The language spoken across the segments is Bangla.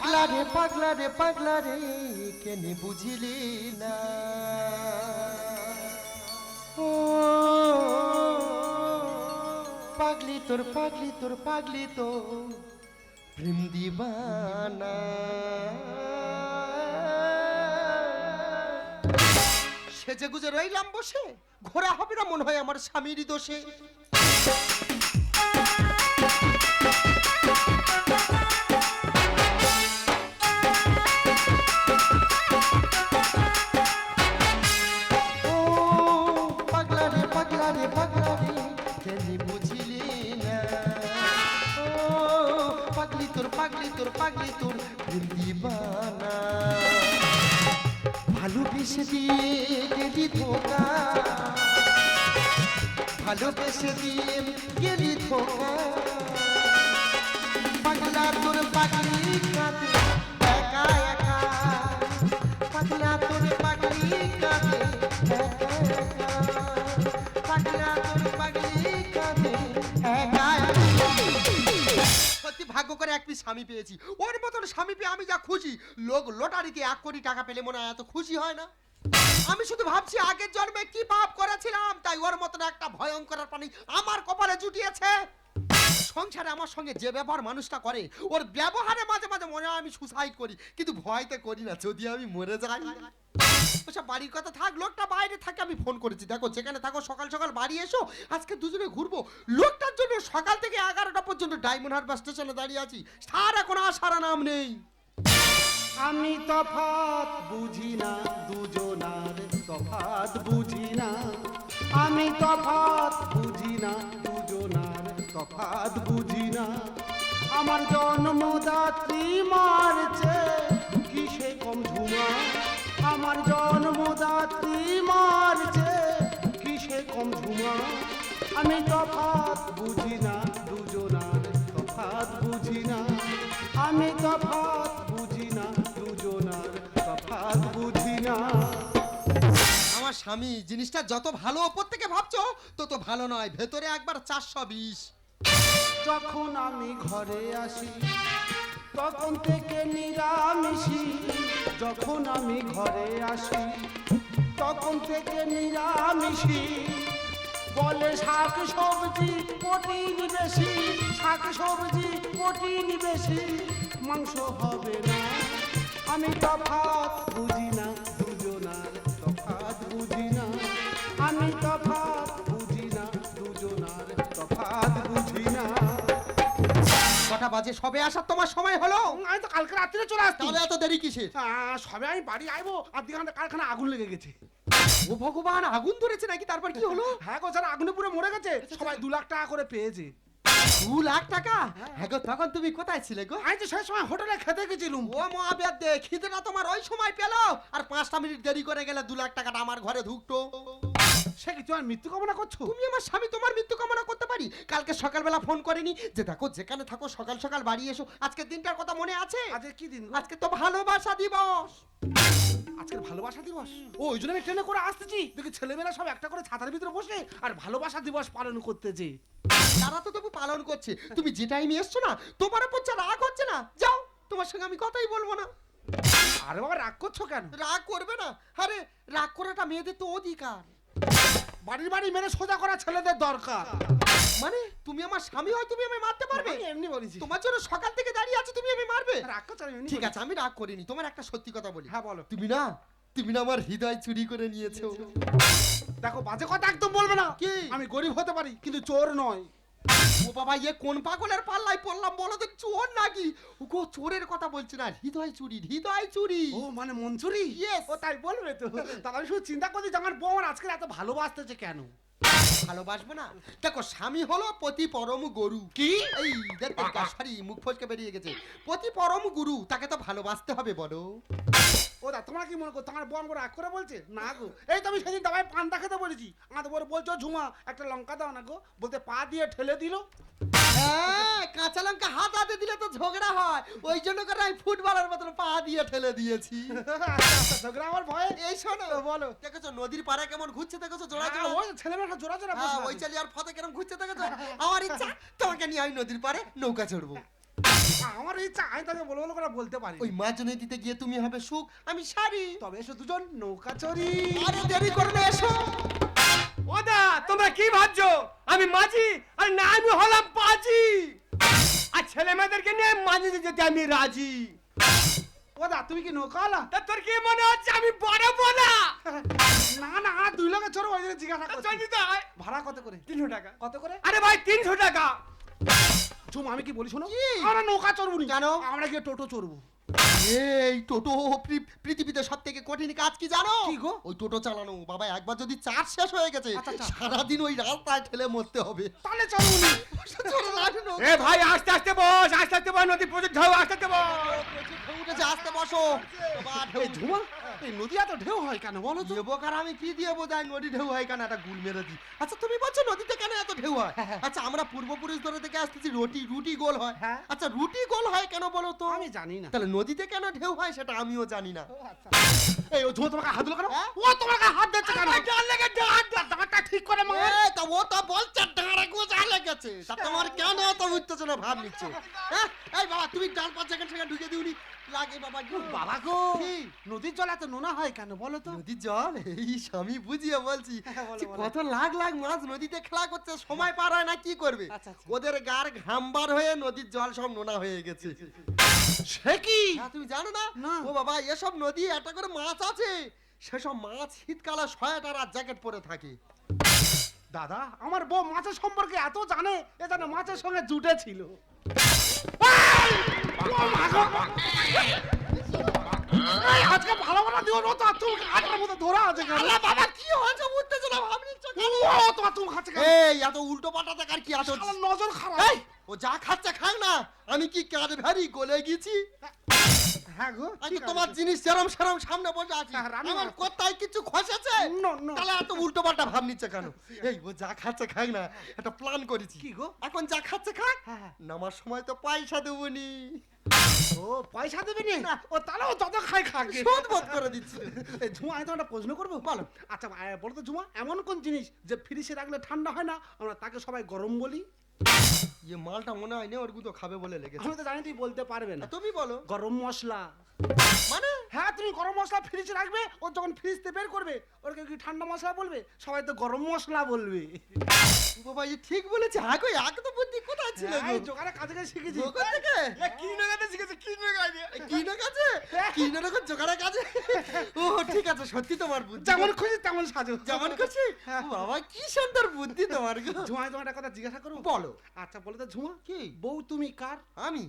পাগলা রে পাগলা রে পাগলা রে, কেনে বুঝিলি না? ও, পাগলি তোর পাগলি তোর, পাগলি তো প্রেম দিবানা। সেজে গুজে রইলাম বসে, ঘোরা হবে না মনে হয় আমার স্বামীরই দোষে। তোর পাগলি তোর দিবানা ভালোবেসে দিয়ে গেলি ধোকা। ভালোবেসে দিয়ে গেলি ধোকা। পাগলা তোর পাগলি ভাগ্য করে এক পিস স্বামী পেয়েছি। ওর মতন স্বামী পেয়ে আমি যা খুশি। লোক লটারিতে এক কোটি টাকা পেলে মনে হয় এত খুশি হয় না। আমি শুধু ভাবছি, আগের জন্মে কি পাপ করেছিলাম? তাই ওর মতন একটা ভয়ঙ্কর প্রাণী আমার কপালে জুটিয়েছে। সংসারে আমার সঙ্গে যে ব্যবহার মানুষটা করে, ওর ব্যবহারে মাঝে মাঝে মনে হয় আমি সুসাইড করি, কিন্তু ভয়তে করি না, যদি আমি মরে যাই। ওসব বাড়ির কথা থাক, লোকটা বাইরে থাকে, আমি ফোন করেছি। দেখো, যেখানে থাকো, সকাল সকাল বাড়ি এসো, আজকে দুজনে ঘুরবো। লোকটার জন্য সকাল থেকে এগারোটা পর্যন্ত ডায়মন্ড হারবার স্টেশনে দাঁড়িয়ে আছি। সার এখন আসার নাম নেই। আমি তফাত বুঝি না, দুজনার তফাত বুঝি না। আমি তফাত বুঝি না, দুজনার তফাত বুঝি না। আমার জন্মদাত্রী মারছে, কিসে কম ঝুমা? আমার জন্মদাত্রী মারছে, কিসে কম ঝুমা? আমি তফাত বুঝি না, দুজনার তফাত বুঝি না। আমি তফাত বুঝি না, দুজনার তফাত বুঝি না। আমার স্বামী, জিনিসটা যত ভালো ওপর থেকে ভাবছ, তত ভালো নয়। ভেতরে একবার চারশো বিশ। যখন আমি ঘরে আসি, তখন থেকে নিরামিষি। যখন আমি ঘরে আসি, তখন থেকে নিরামিষি। বলে শাক সবজি প্রোটিন বেশি, শাক সবজি প্রোটিন বেশি। মাংস হবে না, আমি তফাৎ বাজে সবে আসার তোমার সময় হলো। আমি তো কালকে রাত্রে চলে আসতাম তাহলে এত দেরি কিসের? সবে আমি বাড়ি আইবো আর দিকে কারখানা আগুন লেগে গেছে। ও ভগবান আগুন ধরেছে নাকি? তারপর কি হলো? হ্যাঁ গো স্যার আগুনে পুরো মরে গেছে সবাই দু লাখ টাকা করে পেয়েছে। দু লাখ টাকা? হ্যাঁ। গো তখন তুমি কোথায় ছিলে গো? আমি তো সেই সময় হোটেলে খেতে গেছিলুম। ও মহাবেদ দে খিদেটা তোমার ওই সময় পেল। আর পাঁচটা মিনিট দেরি করে গেলে দু লাখ টাকাটা আমার ঘরে ঢুকতো। সে কি তোমার মৃত্যু কামনা করছ? তুমি আমার স্বামী তোমার মৃত্যু কামনা করতে পারি? কালকে সকালবেলা ফোন করিনি। যে দেখো যেখানে থাকো সকাল সকাল বাড়ি এসো। আজকের দিনটার কথা মনে আছে? আজকে কি দিন? আজকে তো ভালোবাসা দিবস। আজকের ভালোবাসা দিবস? ও ওই জন্য আমি ট্রেনে করে আসতেছি। দেখি ছেলেমেয়েরা সব একটা করে ছাতার ভিতরে বসে আর ভালোবাসা দিবস পালন করতেছে। তারা তো তবু পালন করছে। তুমি যে টাইমে এসছো না তোমার উপর যা রাগ হচ্ছে না যাও তোমার সঙ্গে আমি কথাই বলব না। আরে বাবা রাগ করছ কেন? রাগ করবে না। আরে রাগ করাটা মেয়েদের তো অধিকার। বাড়ির বাড়ি মেরে সোজা করা ছেলেদের দরকার। মানে তুমি আমার স্বামী হয় তুমি আমায় মারতে পারবে? এমনি বলেছি। তোমার জন্য সকাল থেকে দাঁড়িয়ে আছি তুমি আমি মারবে? রাগ করছ ঠিক আছে আমি রাগ করিনি তোমার একটা সত্যি কথা বলি। হ্যাঁ বলো। তুমি না তুমি না আমার হৃদয় চুরি করে নিয়েছো। দেখো বাজে কথা একদম বলবে না। কি? আমি গরিব হতে পারি কিন্তু চোর নয়। ও বাবা ইয়ে কোন পাগলের পাল্লায় পড়লাম বলো তো চোর নাকি? গো চোরের কথা বলছি না হৃদয় চুরি হৃদয় চুরি। ও মানে মন চুরি? ও তাই বলবে তো। তাহলে আমি শুধু চিন্তা করছি যে আমার বউ আজকে এত ভালোবাসতেছে কেন? ভালোবাসবো না? দেখো স্বামী হলো পরম গরু। কি? এই সরি মুখ ফসকে বেরিয়ে গেছে। পরম গুরু তাকে তো ভালোবাসতে হবে বলো। ও দা তোমরা কি মনে করো তোমার বউ আমার রাগ করে বলছে? না গো এই তো আমি সেদিন দাবাই পান্তা খেতে বলেছি। বড় বলছো ঝুমা একটা লঙ্কা দাও না গো। বলতে পা দিয়ে ঠেলে দিল। হ্যাঁ কাঁচা লঙ্কা হাত হাতে দিলে তো ঝগড়া হয়। ওই জন্য করে আমি ফুটবলের মতন পা দিয়ে ঠেলে দিয়েছি। আচ্ছা, ঝগড়া আমার ভয়ে? এই শোনো বলো। দেখেছ নদীর পাড়ে কেমন ঘুরছে দেখেছ জোড়া হ্যাঁ, জোড়া? ওই ছেলেমেয়েটা জোড়া জোড়া হ্যাঁ, ওই চালি আর ফতে কেরম ঘুরছে দেখেছ? আমার ইচ্ছা তোমাকে নিয়ে আমি নদীর পাড়ে নৌকা চড়বো। আমার ইচ্ছা আমি তাকে বলে বলে করে বলতে পারি ওই মাঝ নদীতে গিয়ে তুমি হবে সুখ আমি সারি। তবে এসো দুজন নৌকা চড়ি। আরে দেরি করে না এসো। ওদা তোমরা কি ভাবছ? আমি মাঝি আর না আমি হলাম পাজি। আর ছেলে মেয়েদেরকে নিয়ে মাঝিতে যেতে আমি রাজি। ও দা তুমি কি নৌকা তা তোর কি মনে হচ্ছে আমি বড় বলা না না দুই লোকে চড়ো ওই জন্য জিজ্ঞাসা করছি। ভাড়া কত করে? তিনশো টাকা। কত করে? আরে ভাই তিনশো টাকা। ঝুম আমি কি বলি শোনো? আমরা নৌকা চড়বো নি। কেন? আমরা গিয়ে টোটো চড়বো। এই টোটো পৃথিবীতে সব থেকে কঠিন কাজ কি জানো? কি গো? ওই টোটো চালানো। বাবা একবার যদি চার্জ শেষ হয়ে গেছে আচ্ছা, আচ্ছা। সারাদিন ওই রাস্তায় ঠেলে মরতে হবে। তাহলে চলো। এ ভাই আস্তে আস্তে বস আস্তে আস্তে বস নদী প্রচুর ঢেউ আস্তে আস্তে বস ঢেউ উঠেছে, আস্তে বসো বাবা, এই নদী এত ঢেউ হয় কেন বলো তো? দেবো কার আমি কি দিয়ে বোঝাই? নদী ঢেউ হয় কেন? একটা গুল মেরে দিই। আচ্ছা তুমি বলছো নদীতে কেন এত ঢেউ হয়? আচ্ছা আমরা পূর্বপুরুষ ধরে থেকে আসতেছি রুটি রুটি গোল হয়। হ্যাঁ। আচ্ছা রুটি গোল হয় কেন বলো তো? আমি জানি না। তাহলে নদীতে কেন ঢেউ হয় সেটা আমিও জানি না। এই ও তোমাকে হাত দিল কেন? হ্যাঁ? ও তোমাকে হাত দিচ্ছে কেন? ডাল লেগে ডাল দাঁতটা ঠিক করে মার। তা ও তো বলছে ডাঁড়ে গোজা লেগেছে। তা তোমার কেন এত উত্তেজনা ভাব নিচ্ছে? হ্যাঁ? এই বাবা তুমি ডাল পাঁচ সেকেন্ড সেকেন্ড ঢুকে দিওনি লাগে বাবা গো। বাবা গো। নদীর জল এত নোনা হয় কেন বলো তো? নদীর জল? এই স্বামী বুঝিয়ে বলছি। কত লাখ লাখ মাছ নদীতে খেলা করছে সময় পার হয় না কি করবে? আচ্ছা, আচ্ছা। ওদের গার ঘামবার হয়ে নদীর জল সব নোনা হয়ে গেছে। সে কি? তুমি জানো না। ও বাবা এসব নদী একটা করে মাছ আছে। সেসব মাছ শীতকালে সোয়েটার আর জ্যাকেট পরে থাকে। দাদা আমার বউ মাছের সম্পর্কে এত জানে এ জানে মাছের সঙ্গে জুটে ছিল আজকে ভালো ভালো দিও না তো আর তুমি আটার মতো ধরা আছে কেন বাবা কি হয়েছে বুঝতে চলো ভাবনি চোখে। ও তো তুমি খাচ্ছে কেন? এই এত উল্টো পাল্টা দেখার কি আছে? নজর খারাপ। এই ও যা খাচ্ছে খাক না। আমি কি কাজ ভ্যারি গলে গেছি? হ্যাঁ গো আমি তোমার জিনিস সেরম সেরম সামনে বসে আছি। হ্যাঁ, আমার কোথায় কিছু খসেছে. তাহলে এত উল্টো পাল্টা ভাব নিচ্ছে কেন? এই ও যা খাচ্ছে খাক না একটা প্ল্যান করেছি। কি গো? এখন যা খাচ্ছে খাক হ্যাঁ, হ্যাঁ। নামার সময় তো পয়সা দেবনি। ও পয়সা দেবে নি। ও তাহলে ও যত খাই খাকে। শোধ বোধ করে দিচ্ছি। ঝুমা আমি একটা প্রশ্ন করব? বলো। আচ্ছা বলো তো ঝুমা এমন কোন জিনিস যে ফ্রিজে রাখলে ঠান্ডা হয় না? আমরা তাকে সবাই গরম বলি। ইয়ে মালটা মনে হয় না ওর গুতো খাবে বলে লেগেছে আমি তো জানি তুই বলতে পারবে না তুমি বলো গরম মশলা মানে হ্যাঁ তুমি গরম মশলা ফ্রিজে রাখবে ও যখন ফ্রিজ থেকে বের করবে ওর কেউ কি ঠান্ডা মশলা বলবে সবাই তো গরম মশলা বলবে বাবা এই ঠিক বলেছে গো এক তো বুদ্ধি কোথায় ছিল এই জোগাড়ে কাজে কাজে শিখেছি দোকান থেকে কি লাগাতে শিখেছে কি এই কিনো কাছে কিনো রকম জোগাড়া কাছে ও ঠিক আছে সত্যি তোমার বুদ্ধি যেমন খুশি তেমন সাজো যেমন খুশি হ্যাঁ। বাবা কি সুন্দর বুদ্ধি তোমার গো আমি তোমার একটা কথা জিজ্ঞাসা করব বলো। আচ্ছা বলে তো ঝুমা। কি? বউ তুমি কার? আমি?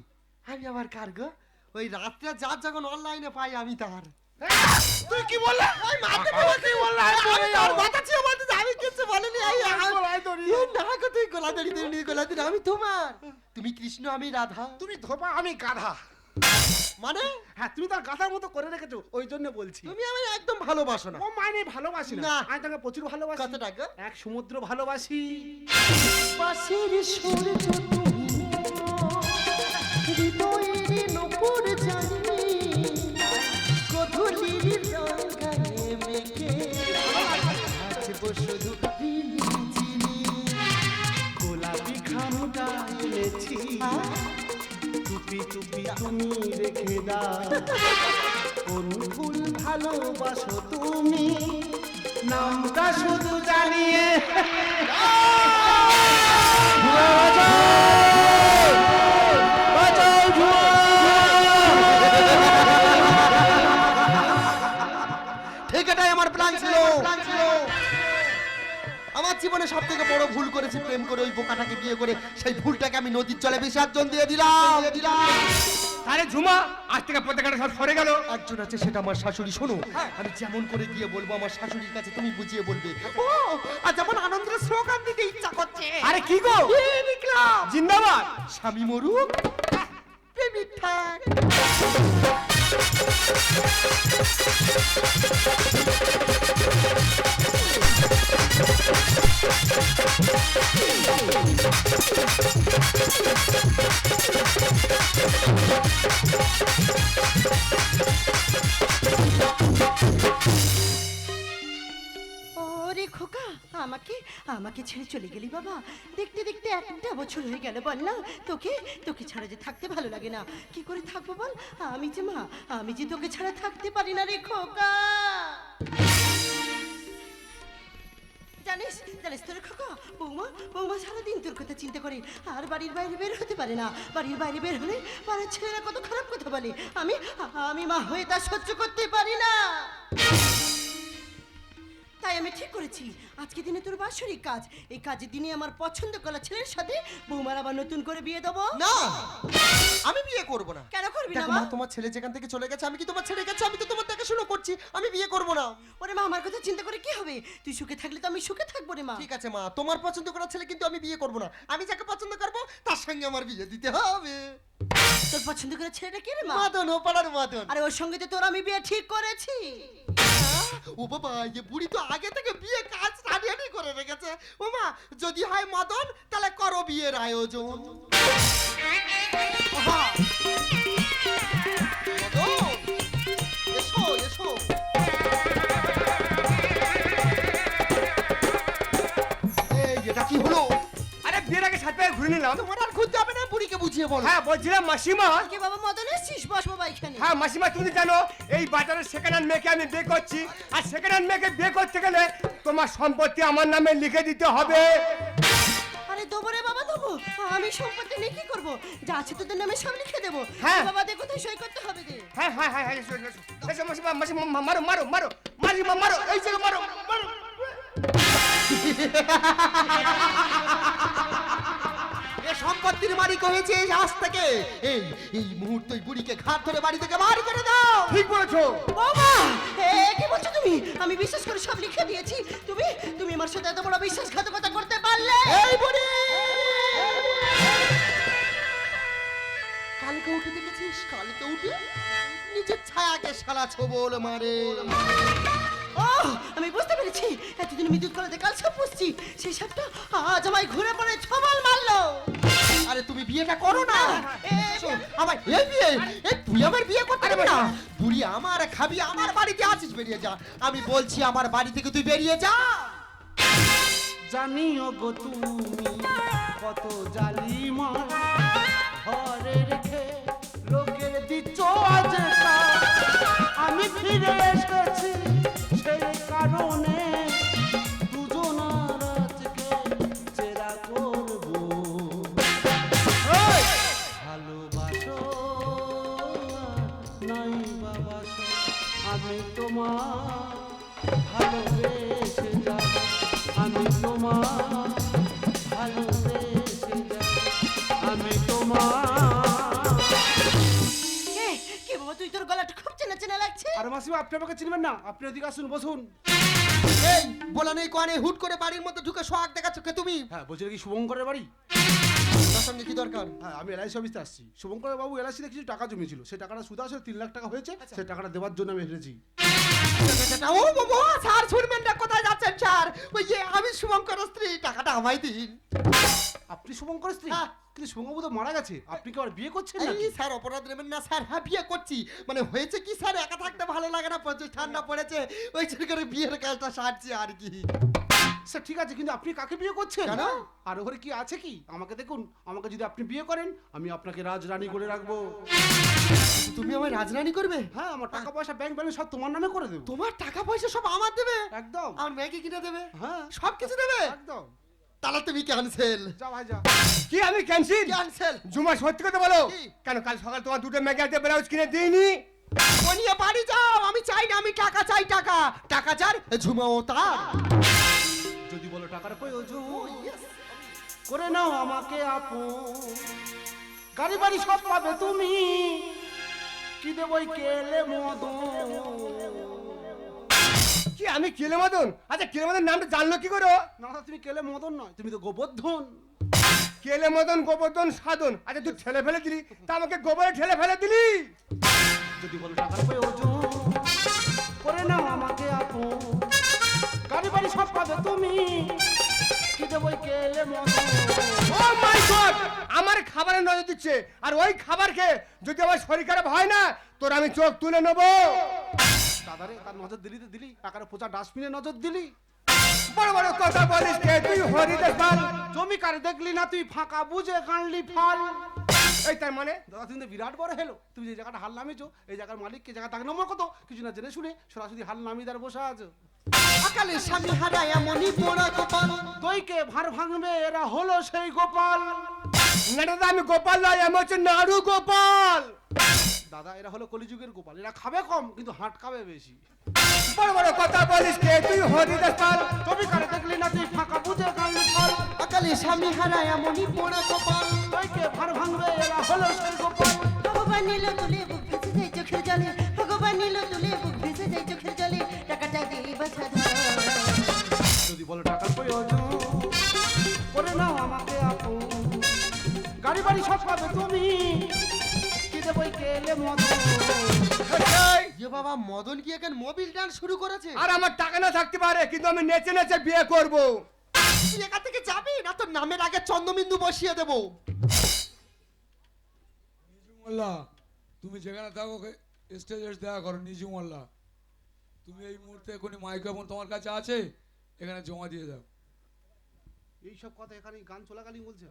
আমি আবার কার গো? ওই রাত্রে যার যখন অনলাইনে পাই আমি তার। তুই কি বললে? ওই মাথা আমি কি বললে? আমি যাব। মাথা ছিল মাথা আমি কিছু বলিনি। এই গলায় দড়ি। এই না গো তুই গোলা ধরি দড়ি গোলা দড়ি আমি তোমার। তুমি কৃষ্ণ আমি রাধা। তুমি ধোপা আমি গাধা। মানে? হ্যাঁ তুমি তার গাধার মতো করে রেখেছো ওই জন্য বলছি। তুমি আমি একদম ভালোবাসো না। ও মাইনে ভালোবাসি না। আমি তাকে প্রচুর ভালোবাসি। কত টাকা এক সমুদ্র ভালোবাসি। পাশের সূর্য তুমি রেখে দাও। কোন ভালোবাসো তুমি। নামটা শুধু জানিয়ে। আমার প্ল্যান ছিল। আমার জীবনে সব থেকে বড় ভুল করেছি, প্রেম করে ওই বোকাটাকে বিয়ে করে সেই ভুলটাকে আমি নদীর জলে বিসর্জন দিয়ে দিলাম। আরে ঝুমা আজ থেকে প্রত্যেকটা সব সরে গেল। একজন আছে সেটা আমার শাশুড়ি শোনো। আমি যেমন করে গিয়ে বলব আমার শাশুড়ির কাছে তুমি বুঝিয়ে বলবে। ও আর যেমন আনন্দের স্লোগান দিতে ইচ্ছা করছে। আরে কি গো? জিন্দাবাদ। স্বামী মরুক। প্রেমিক থাক ওরে খোকা আমাকে আমাকে ছেড়ে চলে গেলি বাবা। দেখতে দেখতে একটা বছর হয়ে গেল বল না তোকে তোকে ছাড়া যে থাকতে ভালো লাগে না। কি করে থাকব বল? আমি যে মা, আমি যে তোকে ছাড়া থাকতে পারি না রে খোকা। জানিস তোর খোকা বৌমা বৌমা, সারাদিন তোর কথা চিন্তা করে। আর বাড়ির বাইরে বের হতে পারে না। বাড়ির বাইরে বের হলে পাড়ার ছেলেরা কত খারাপ কথা বলে। আমি আমি মা হয়ে তা সহ্য করতে পারি না। তাই আমি ঠিক করেছি। আজকে দিনে তোর বাৎসরিক কাজ। এই কাজের দিনে আমার পছন্দ করা ছেলের সাথে বৌমার আবার নতুন করে বিয়ে দেবো। না! আমি বিয়ে করব না। কেন করবি না দেখো মা? তোমার ছেলে যেখান থেকে চলে গেছে আমি কি তোমার ছেড়ে গেছে আমি তো তোমার দেখাশোনা করছি আমি বিয়ে করব না। ওরে মা আমার কথা চিন্তা করে কি হবে? তুই সুখে থাকলে তো আমি সুখে থাকব রে মা। ঠিক আছে মা তোমার পছন্দ করা ছেলে কিন্তু আমি বিয়ে করব না। আমি যাকে পছন্দ করব তার সঙ্গে আমার বিয়ে দিতে হবে। তোর পছন্দ করে ছেলেটা কে রে মা? মাদন ও পাড়ার মাদন। আরে ওর সঙ্গে তো তোর আমি বিয়ে ঠিক করেছি। ও বাবা এ বুড়ি তো আগে থেকে বিয়ে কাজ রানিয়ানি করে রেখেছে। ও মা যদি হয় মদন, তাহলে করো বিয়ের আয়োজন। নিলাম তোমার আর খুঁজতে হবে না বুড়িকে বুঝিয়ে বলো। হ্যাঁ বলছিলাম মাসিমা। কে বাবা মদন এসছিস? বস বাবা এখানে। হ্যাঁ মাসিমা তুমি জানো এই বাজারে সেকেন্ড হ্যান্ড মেয়েকে আমি বিয়ে করছি। আর সেকেন্ড হ্যান্ড মেয়েকে বিয়ে করতে গেলে তোমার সম্পত্তি আমার নামে লিখে দিতে হবে। আরে দেবো রে বাবা দেবো। আমি সম্পত্তি নিয়ে কি করব? যা আছে তোদের নামে সব লিখে দেবো। হ্যাঁ। বাবা দে কোথায় সই করতে হবে দে হ্যাঁ হ্যাঁ হ্যাঁ হ্যাঁ এসো, এসো, এসো। এসো মাসিমা মাসিমা মা- মারো মারো মারো মাসিমা মারো এই যে মারো মারো। সম্পত্তির মালিক হয়েছে আজ থেকে। এই এই মুহূর্তে বুড়িকে ঘাট ধরে বাড়ি থেকে বার করে দাও। ঠিক বলেছ। বাবা এ কি বলছো তুমি? আমি বিশ্বাস করে সব লিখে দিয়েছি। তুমি তুমি আমার সাথে এত বড় বিশ্বাসঘাতকতা করতে পারলে? এই বুড়ি! কালকে উঠে দেখেছিস? কালকে উঠে নিজের ছায়াকে শালা ছোবল মারে। ও আমি বুঝতে পেরেছি। এতদিন বিদ্যুৎ কলাতে কাল সব পুষছি। সেই সবটা আজ আমায় ঘুরে পড়ে তুমি বিয়েটা করো না। আমার এই বিয়ে এই তুই আমার বিয়ে করতে পারবি না। বুড়ি আমার খাবি আমার বাড়িতে আছিস বেরিয়ে যা। আমি বলছি আমার বাড়ি থেকে তুই বেরিয়ে যা। জানিও গো তুমি কত জালিমা ঘরে রেখে লোকের দিচ্ছ আজ আমি ফিরে এসেছি সেই কারণে আমি কে কে বাবা তুই তোর গলাটা খুব চেনা চেনা লাগছে আর মাসিমা আপনি আমাকে চিনবেন না। আপনি ওদিকে আসুন বসুন। এই বলা নেই কোয়ানে হুট করে বাড়ির মধ্যে ঢুকে সোহাগ দেখাচ্ছ কে তুমি? হ্যাঁ বলছি কি শুভঙ্করের বাড়ি? তার সঙ্গে কি দরকার? হ্যাঁ আমি এলআইসি অফিসে আসছি। শুভঙ্কর বাবু এলআইসিতে কিছু টাকা জমিয়েছিল। সেই টাকাটা সুদ আসলে তিন লাখ টাকা হয়েছে সেই টাকাটা দেওয়ার জন্য আমি এসেছি। ও বাবা স্যার শুনবেন না কোথায় যাচ্ছেন স্যার? ওই যে আমি শুভঙ্কর স্ত্রী টাকাটা আমায় দিন। আপনি শুভঙ্কর স্ত্রী? হ্যাঁ। কিন্তু তো মারা গেছে? আপনি কি আবার বিয়ে করছেন নাকি? স্যার অপরাধ নেবেন না স্যার হ্যাঁ বিয়ে করছি। মানে হয়েছে কি স্যার? একা থাকতে ভালো লাগে না প্রচুর ঠান্ডা পড়েছে। ওই জন্য করে বিয়ের কাজটা সারছি আর কি। স্যার ঠিক আছে কিন্তু আপনি কাকে বিয়ে করছেন? কেন? আর ওখানে কি আছে কি? আমাকে দেখুন আমাকে যদি আপনি বিয়ে করেন আমি আপনাকে রাজরানী করে রাখব। তুমি আমায় রাজরানী করবে? হ্যাঁ আমার টাকা পয়সা ব্যাংক ব্যালেন্স সব তোমার নামে করে দেবো। তোমার টাকা পয়সা সব আমার দেবে? একদম। আমার মেয়েকে কিনে দেবে? হ্যাঁ। সব কিছু দেবে? একদম। তাহলে তুমি ক্যান্সেল। কি আমি ক্যান্সেল? ক্যান্সেল। জুমা সত্যি কথা বলো। কেন কাল সকাল তোমার দুটো মেগাতে ব্লাউজ কিনে দিইনি? নিয়ে বাড়ি যাও। আমি চাই না আমি টাকা চাই টাকা। টাকা চার ঝুমাও তার। যদি বলো টাকার প্রয়োজন করে নাও আমাকে আপন গাড়ি বাড়ি সব পাবে তুমি। কি দেবই কেলে মদন? কি আমি কেলে মদন? আচ্ছা কেলে মদন নামটা জানলো কি করো না না, তুমি কেলে মদন নয় তুমি তো গোবর্ধন। কেলে মদন গোবর্ধন সাধন। আচ্ছা তুই ঠেলে ফেলে দিলি তা আমাকে গোবরে ঠেলে ফেলে দিলি? যদি বলো টাকার প্রয়োজন করে নাও আমাকে আপন। গাড়ি বাড়ি সব পাবে তুমি কি দেবই কেলে মদন? ও মাই গড আমার খাবারে নজর দিচ্ছে আর ওই খাবার খেয়ে যদি আমার শরীর খারাপ হয় না তোর আমি চোখ তুলে নেব। দাদারে তার নজর দিলি তো দিলি টাকার পোচা ডাস্টবিনে নজর দিলি। বড় বড় কথা বলিস কে তুই হরিদাস পাল। জমিকার দেখলি না তুই ফাঁকা বুঝে কানলি ফল। এই তার মানে দাদা তুমি তো বিরাট বড় হেলো। তুমি যে জায়গাটা হাল নামিয়েছো এই জায়গার মালিককে জায়গা তাক নম্বর কত? কিছু না জেনে শুনে সরাসরি হাল নামিয়ে দাঁড় বসে আছো। আকালে স্বামী হারায় এমনই পোড়া কপাল দইকে ভার ভাঙবে এরা হলো সেই গোপাল। না দাদা আমি গোপাল নয় আমি হচ্ছে নাড়ু গোপাল। দাদা এরা হলো কলিযুগের গোপাল। এরা খাবে কম কিন্তু হাট খাবে বেশি। বড় বড় কথা বলিস কে? তুই হরিদাস পাল। জমিকার দেখলি না তুই ফাঁকা বুঝে কানলি ফল আকালে স্বামী হারায় এমনই পোড়া কপাল। দইকে ভার ভাঙবে এরা হলো সেই গোপাল। ভগবান নিল তুলে বুক ভেসে যায় চোখের জলে। ভগবান নিল তুলে বুক ভেসে যায় চোখের জলে। টাকাটা দিয়ে বাসা যদি বলো টাকার প্রয়োজন করে নাও আমাকে আপু গাড়ি বাড়ি সব পাবে তুমি। কি দেবই কেলে যে বাবা মদন কি এখন মোবিল ডান্স শুরু করেছে? আর আমার টাকা না থাকতে পারে কিন্তু আমি নেচে নেচে বিয়ে করব। তুই এখান থেকে যাবি? না তোর নামের আগে চন্দ্রবিন্দু বসিয়ে দেবো। মোল্লা তুমি যেখানে থাকো স্টেজে দেখা করো নিজু মোল্লা তুমি এই মুহূর্তে এখনই মাইক্রোফোন তোমার কাছে আছে? এখানে জমা দিয়ে দাও। এইসব কথা এখানে গান চলাকালীন বলছে?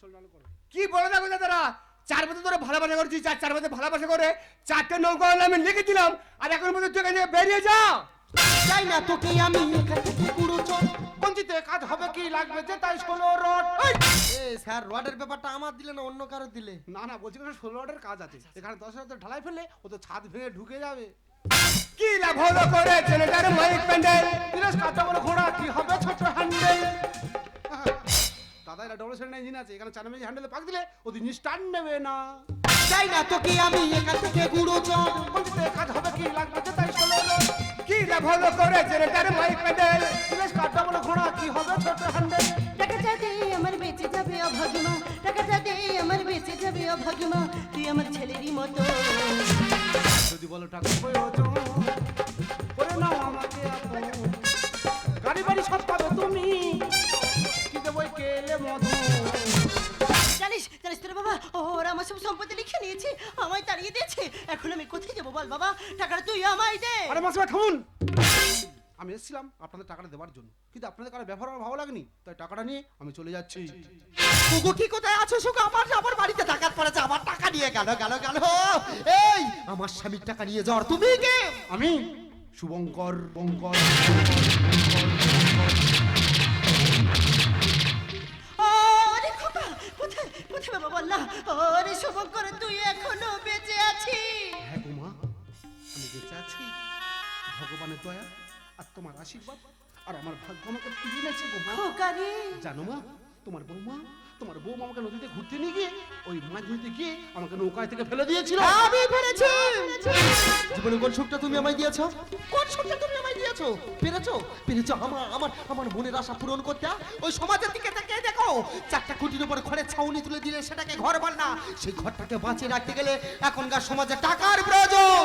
চল চালু করো কি বলে দেখো দাদারা চার বছর ধরে ভালোবাসা করছি চার চার বছর ভালোবাসা করে চারটে নৌকা আমি লিখে দিলাম। আর এখন মধ্যে তুই এখান বেরিয়ে যা। যাই না তোকে আমি এখান থেকে চল পঞ্চিতে কাজ হবে কি লাগবে যে তাই ষোলো রড। এ স্যার রডের ব্যাপারটা আমার দিলে না অন্য কারও দিলে? না না বলছি না ষোলো রডের কাজ আছে। এখানে দশ হাজার ঢালাই ফেললে ও তো ছাদ ভেঙে ঢুকে যাবে। কি লাভ হলো করে ছেলেটার মাইক প্যান্ডেল? তিরাস কাটা বলে ঘোড়া কি হবে ছোট হ্যান্ডেল? দাদা এটা ডবল সেন্ট ইঞ্জিন আছে এখানে চার মেজি হ্যান্ডেলে পাক দিলে ও দিন স্টার্ট নেবে না। যাই না তোকে আমি এখান থেকে গুঁড়ো চল কাজ হবে কি লাগবে তাই রড কি লাভ হলো করে ছেলেটার মাইক প্যান্ডেল। তিরাস কাটা বলে ঘোড়া কি হবে ছোট হ্যান্ডেল টাকাটা দে আমার বেঁচে যাবে অভাগমা। টাকাটা দে আমার বেঁচে যাবে অভাগমা। তুই আমার ছেলেরই মতো। যদি বলো টাকা প্রয়োজন করে নাও আমাকে আপন। গাড়ি বাড়ি সব পাবে তুমি। মধু। জানিস জানিস তোর বাবা ওরা আমার সব সম্পত্তি লিখে নিয়েছে আমায় তাড়িয়ে দিয়েছে। এখন আমি কোথায় যাব বল বাবা? টাকাটা তুই আমায় দে। আরে মাসিমা থামুন। আমি এসেছিলাম আপনাদের টাকাটা দেওয়ার জন্য কিন্তু আপনাদের কারও ব্যবহার আমার ভালো লাগেনি তাই টাকাটা নিয়ে আমি চলে যাচ্ছি। সুগো কি কোথায় আছো সুগো আমার আমার বাড়িতে ডাকাত পড়েছে আমার টাকা নিয়ে গেল গেল গেল। এই আমার স্বামীর টাকা নিয়ে যাওয়ার তুমি কে? আমি শুভঙ্কর বঙ্কর। বাবা শুভঙ্কর তুই এখনও বেঁচে আছিস। হ্যাঁ গো মা আমি বেঁচে আছি। ভগবানের দয়া আর তোমার আশীর্বাদ আর আমার ভাগ্য আমাকে এনেছে গো মা। খোকা রে জানো মা তোমার বৌমা তোমার বৌমা আমাকে নদীতে ঘুরতে নিয়ে গিয়ে ওই মাছ ধরতে গিয়ে আমাকে নৌকায় থেকে ফেলে দিয়েছিল। আমি পেরেছি জীবনে কোন সুখটা তুমি আমায় দিয়েছ? কোন সুখটা তুমি দিয়েছ পেরেছ? পেরেছ? আমার আমার আমার মনের আশা পূরণ করতে ওই সমাজের দিকে তাকিয়ে দেখো। চারটা খুঁটির উপর ঘরের ছাউনি তুলে দিলে সেটাকে ঘর বল না। সেই ঘরটাকে বাঁচিয়ে রাখতে গেলে এখনকার সমাজে টাকার প্রয়োজন।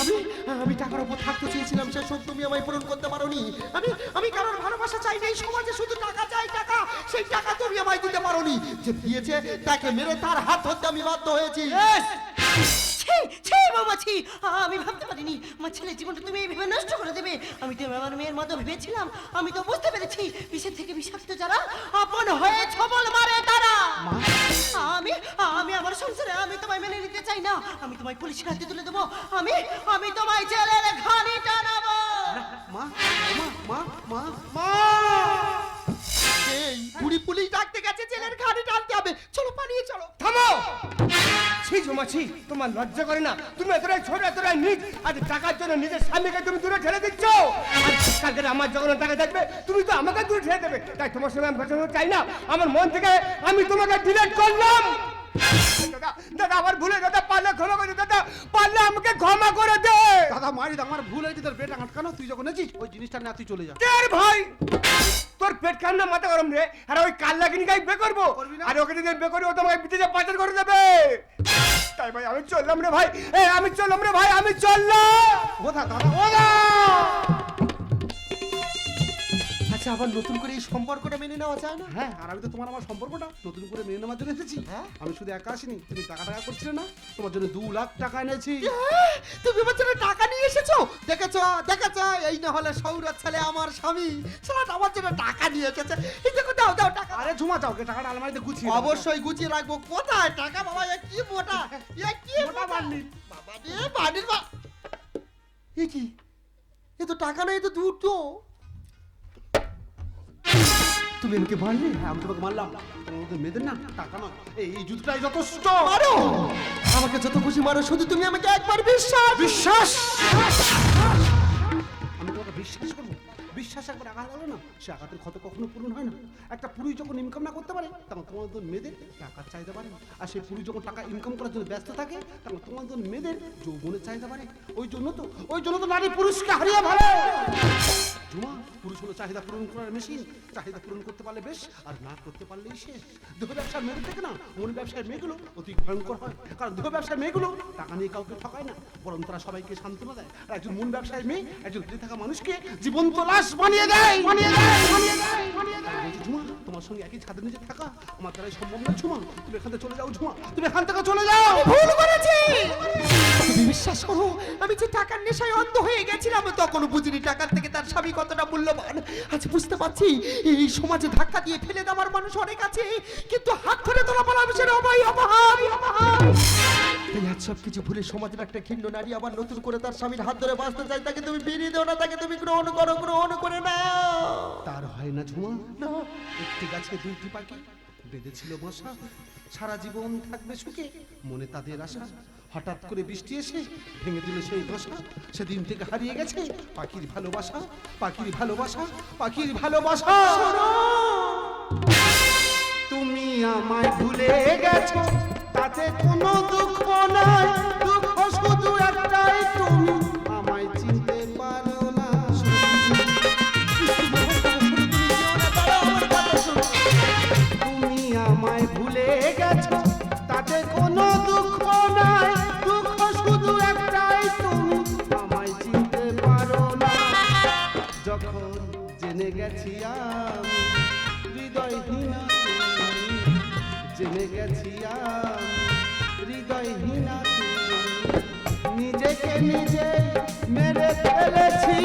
আমি আমি টাকার উপর থাকতে চেয়েছিলাম, সে সব তুমি আমায় পূরণ করতে পারোনি। আমি আমি কারোর ভালোবাসা চাই না এই সমাজে শুধু টাকা চাই, টাকা। সেই টাকা তুমি আমায় দিতে পারোনি। যে দিয়েছে, তাকে মেরে তার হাত ধরতে আমি বাধ্য হয়েছি। ছি ছি বাবা ছি আমি ভাবতে পারিনি আমার ছেলের জীবনটা তুমি এইভাবে নষ্ট করে দেবে। আমি তো আমার মেয়ের মতো ভেবেছিলাম আমি তো বুঝতে পেরেছি বিষের থেকে বিষাক্ত যারা আপন হয়ে ছবল মারে তারা। আমি আমি আমার সংসারে আমি তোমায় মেনে নিতে চাই না আমি তোমায় পুলিশের হাতে তুলে দেবো আমি আমি তোমায় জেলের ঘানি টানাবো। মা মা মা মা মা! এই বুড়ি পুলিশ ডাকতে গেছে জেলের ঘাড়ি টানতে হবে। চলো পালিয়ে চলো। থামো! ছি ঝুমাছি তোমার লজ্জা করে না। তুমি এতটাই ছোট এতটাই নিচ আজ টাকার জন্য নিজের স্বামীকে তুমি দূরে ঠেলে দিচ্ছ? আর কালকে আমার যখন টাকা দেখবে তুমি তো আমাকে দূরে ঠেলে দেবে। তাই তোমার সঙ্গে আমি ঘটনা চাই না। আমার মন থেকে আমি তোমাকে ডিলেট করলাম। দাদা দাদা আমার ভুলে দাদা পারলে ক্ষমা করে দাদা। পারলে আমাকে ক্ষমা করে দে। দাদা মারি আমার ভুল হয়েছে তোর পেট আটকানো তুই যখন এসেছিস ওই জিনিসটা না তুই চলে যা। ভাই? তোর পেট খান না মাথা গরম রে। আর ওই কাল লাগিনি গাই বে করব? আর ওকে যদি বে করি ও তোমাকে বিদেশে পাচার করে দেবে। তাই ভাই আমি চললাম রে ভাই। এ আমি চললাম রে ভাই আমি চললাম। ও দা দাদা। ও দা আচ্ছা আবার নতুন করে এই সম্পর্কটা মেনে নেওয়া যায় না? হ্যাঁ আর আমি তো তোমার আমার সম্পর্কটা নতুন করে মেনে নেওয়ার জন্য এসেছি হ্যাঁ? আমি শুধু একা আসিনি তুমি টাকা টাকা করছিলে না তোমার জন্য দু লাখ টাকা এনেছি। হ্যাঁ, তুমি আমার জন্য টাকা নিয়ে এসেছ? দেখেছ দেখেছ এই না হলে সৌরভ ছেলে আমার স্বামী। ছেলেটা আমার জন্য টাকা নিয়ে এসেছে। এই দেখো দাও দাও টাকা। আরে ঝুমা কে টাকাটা আলমারিতে গুছিয়ে অবশ্যই গুছিয়ে রাখব। কোথায়? টাকা বাবা এ কি মোটা? এ কি মোটা বান্ডিল। বাবা রে বান্ডিল বা এ কি? এ তো টাকা এ তো দুটো তুমি আমাকে মারলে হ্যাঁ আমি তোমাকে মারলাম। তোমাদের মেয়েদের না টাকা নয়। এই যুদ্ধটাই জুতোটাই যথেষ্ট। মারো! আমাকে যত খুশি মারো শুধু তুমি আমাকে একবার বিশ্বাস! বিশ্বাস! বিশ্বাস একবার আঘাত হলো না? সে আঘাতের ক্ষত কখনো পূরণ হয় না। একটা পুরুষ যখন ইনকাম না করতে পারে, তখন তোমার মেয়েদের টাকার চাহিদা বাড়ে। আর সেই পুরুষ যখন টাকা ইনকাম করার জন্য ব্যস্ত থাকে, তখন তোমার মেয়েদের যৌবনের চাহিদা বাড়ে। ওই জন্য তো, ওই জন্য তো নারী পুরুষকে হারিয়ে ভালো জুমা, পুরুষ হলো চাহিদা পূরণ করার মেশিন চাহিদা পূরণ করতে পারলে বেশ, আর না করতে পারলেই শেষ। দেহ ব্যবসার মেয়েদের থেকে না, মন ব্যবসার মেয়েগুলো অতি ভয়ঙ্কর হয়। কারণ দেহ ব্যবসার মেয়েগুলো টাকা নিয়ে কাউকে ঠকায় না, বরং তারা সবাইকে সান্ত্বনা দেয়। আর একজন মন ব্যবসায়ী মেয়ে, একজন থাকা মানুষকে জীবন্ত লাশ বানিয়ে দেয়। বানিয়ে দেয়। বানিয়ে দেয়। বানিয়ে দেয়। ঝুমা তোমার সঙ্গে একই ছাদের নিচে থাকা আমার দ্বারাই সম্ভব না ঝুমা। তুমি এখান থেকে চলে যাও ঝুমা। তুমি এখান থেকে চলে যাও। ভুল করেছি। তুমি বিশ্বাস করো আমি যে টাকার নেশায় অন্ধ হয়ে গেছিলাম তখনও বুঝিনি টাকার থেকে তার স্বামী কতটা মূল্যবান। আজ বুঝতে পারছি এই সমাজে ধাক্কা দিয়ে ফেলে দেওয়ার মানুষ অনেক আছে কিন্তু হাত ধরে তোলা মানুষের অভাই অভাব তাই আজ সব কিছু ভুলে সমাজের একটা ঘৃণ্য নারী আবার নতুন করে তার স্বামীর হাত ধরে বাঁচতে চাই তাকে তুমি বেরিয়ে দেও না তাকে তুমি গ্রহণ করো গ্রহণ করে না তার হয় না ঝুমা একটি গাছে দুইটি পাখি বেঁধেছিল মশা সারা জীবন থাকবে সুখে মনে তাদের আশা। হঠাৎ করে বৃষ্টি এসে ভেঙে দিল সেই দশা সেদিন থেকে হারিয়ে গেছে পাখির ভালোবাসা পাখির ভালোবাসা পাখির ভালোবাসা। তুমি আমায় ভুলে গেছো তাতে কোনো দুঃখ নাই। দুঃখ শুধু একটাই তুমি আমায় চিনতে পারো না। তুমি আমায় ভুলে গেছো, তাতে কোনো দুঃখ নাই। দুঃখ শুধু একটাই তুমি আমায় চিনতে পারো না। যখন জেনে গেছি আমি, হৃদয়হীনা জেনে গেছি আমি হৃদয়হীনা তুমি, নিজেকে নিজে মেরে ফেলেছি।